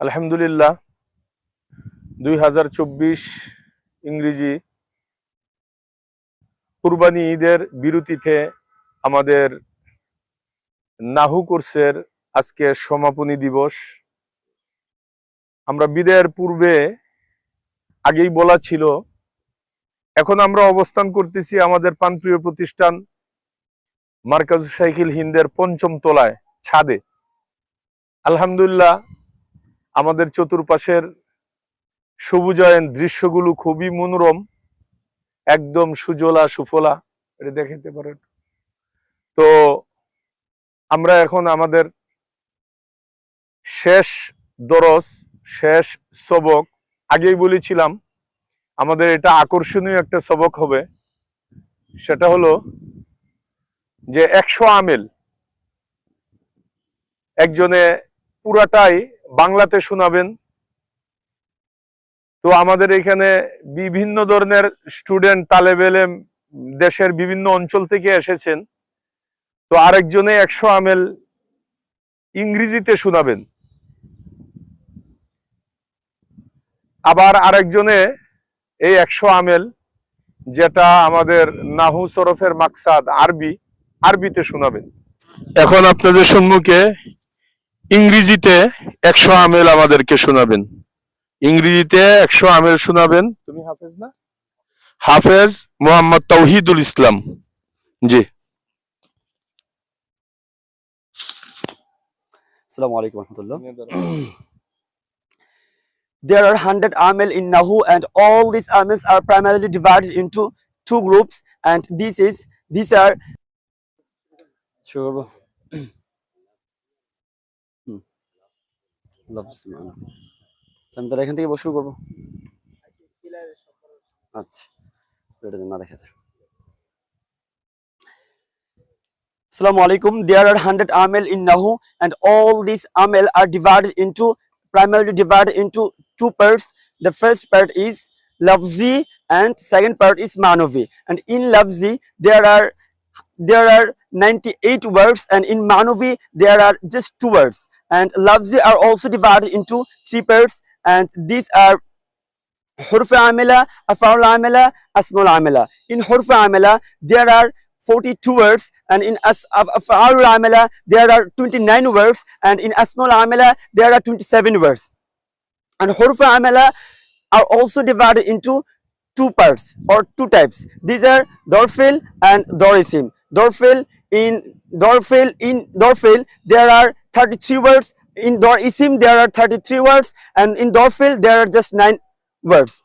আলহামদুলিল্লাহ, দুই হাজার চব্বিশ ইংরেজি কুরবানি ঈদের বিরতিতে আমাদের নাহু কোর্সের আজকে সমাপনী দিবস। আমরা বিদায়ের পূর্বে আগেই বলা ছিল, এখন আমরা অবস্থান করতেছি আমাদের প্রাণপ্রিয় প্রতিষ্ঠান মার্কাজ সাইকেল হিন্দের পঞ্চম তলায়, ছাদে। আলহামদুলিল্লাহ আমাদের চতুর্পাশের সবুজায়ন দৃশ্যগুলো খুবই মনোরম, একদম সুজলা সুফলা, এটা দেখাতে পারেন। তো আমরা এখন আমাদের শেষ দরস, শেষ সবক, আগেই বলেছিলাম, আমাদের এটা আকর্ষণীয় একটা সবক হবে। সেটা হলো যে একশো আমেল, একজনে পুরাটাই বাংলাতে শোনাবেন। তো আমাদের এখানে বিভিন্ন ধরনের স্টুডেন্ট তালেবেলে দেশের বিভিন্ন অঞ্চল থেকে এসেছেন। তো আরেকজনে একশো আমেল ইংরেজিতে শোনাবেন। আবার আরেকজনে এই একশো আমেল যেটা আমাদের নাহু সরফের মাকসাদ আরবি, আরবিতে শোনাবেন। এখন আপনাদের সম্মুখে ইংরেজিতে একশো আমেল আমাদেরকে শোনাবেন ইংরেজিতে একশো আমেল শোনাবেন তুমি হাফেজ না হাফেজ মোহাম্মদ তৌহিদুল ইসলাম জি Assalamu alaikum warahmatullah. There are 100 amel in Nahu and all these amels are primarily divided into two groups and this is these are Sure. Loves man. আচ্ছা, আমি তাহলে এখান থেকে বসে শুরু করবো আচ্ছা এটা যেন না দেখা যায় Assalamu alaikum. There are 100 amel in Nahu and all these amel are divided into primarily divided into two parts. The first part is lafzi and second part is manovi. And in lafzi there are there are 98 words and in manovi there are just two words. And lafzi are also divided into three parts. And these are hurf amila, afal amila, asmul amila. In hurf amila there are 42 words. And in af'al amila there are 29 words. And in asmul amila there are 27 words. And huruf amila are also divided into two parts or two types. These are dorfil and dorisim. Dorfil in dorfil in dorfil there are 33 words. In door isim, there are 33 words. And in dorfil there are just 9 words.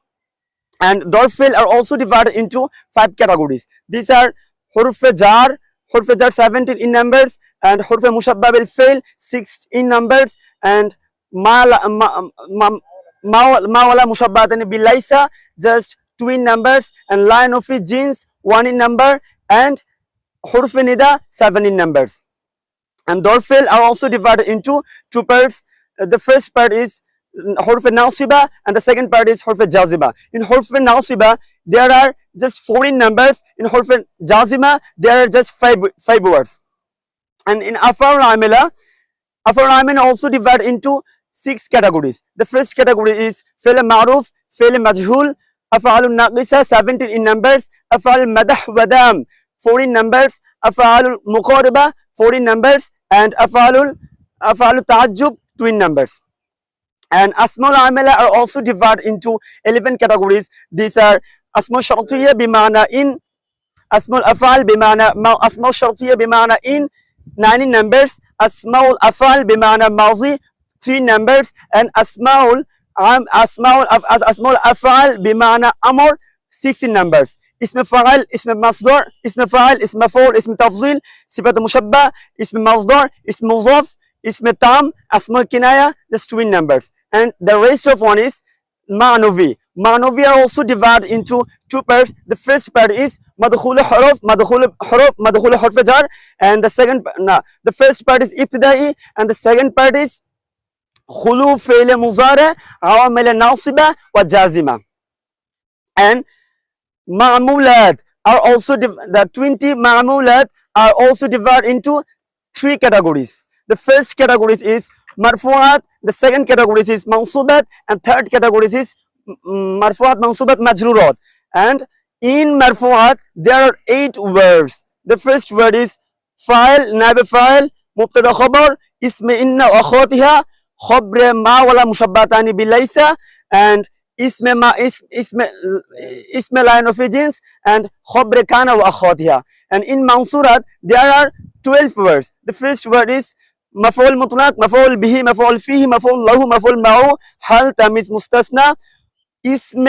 And dorfil are also divided into five categories. These are huruf jar jar 17 in numbers and huruf mushabbab al fail 6 in numbers and ma ma, mushabbatani bilaisa just two in numbers and line of jeans one in number and huruf nida seven in numbers and dorfil are also divided into two parts. Uh, the first part is huruf nasiba and the second part is huruf jaziba in huruf nasiba there are just 14 numbers. In huruf jazima there are just five five words. And in afar amila afar amila also divided into six categories. The first category is fi'l ma'ruf fi'l majhul afal naqisa 17 in numbers afal madah wadam 14 numbers afal muqariba 14 numbers and afalul afal ta'ajjub twin numbers. And asmul amila are also divided into 11 categories. These are asmul shartiyya bimana in asmul afal bimana ma asmul shartiyya bimana in 9 numbers. Asmaul afal bimana mazi 3 numbers. And asmaul um, asmaul asmaul afal bimana amr 6 numbers اسم فاعل اسم مصدر اسم فاعل اسم مفعول اسم تفضيل صفة مشبه اسم مصدر اسم مضاف اسم تام اسم kinaya just twin numbers and the rest of one is ma'novi ma'novi are also divided into two parts the first part is madkhul huruf madkhul huruf madkhul harf jar and the second no, the first part is ibtidai and the second part is khulu fi'l mudari awamil nasiba wa jazima and ma'mulat are also the 20 ma'mulat are also divided into three categories. The first category is marfuat the second category is mansubat and third category is marfuat mansubat majrurat. And in marfuat there are eight words. The first word is fa'il naib fa'il mubtada khabar ism inna wa akhawatiha khabar ma wala mushabbatani bilaysa and ism ma is ism ism line of agents and khabar kana wa akhawatiha and in mansurat there are 12 words the first word is مفعول مطلق مفعول به مفعول فيه مفعول له مفعول معه حال تمييز مستثنى اسم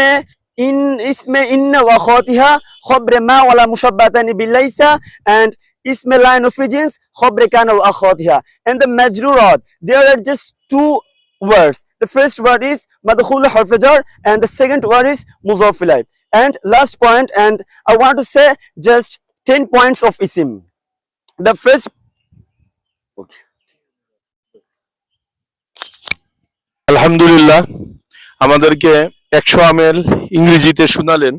إن اسم إن وأخواتها خبر ما ولا مشبهتان بالليس and اسم line of agents خبر كان وأخواتها and the مجرورات there are just two words. The first word is madhul harfajar and the second word is muzafilai. And last point, and I want to say just 10 points of isim. The first, okay. Alhamdulillah, আমাদেরকে একশো আমেল ইংরেজিতে শুনালেন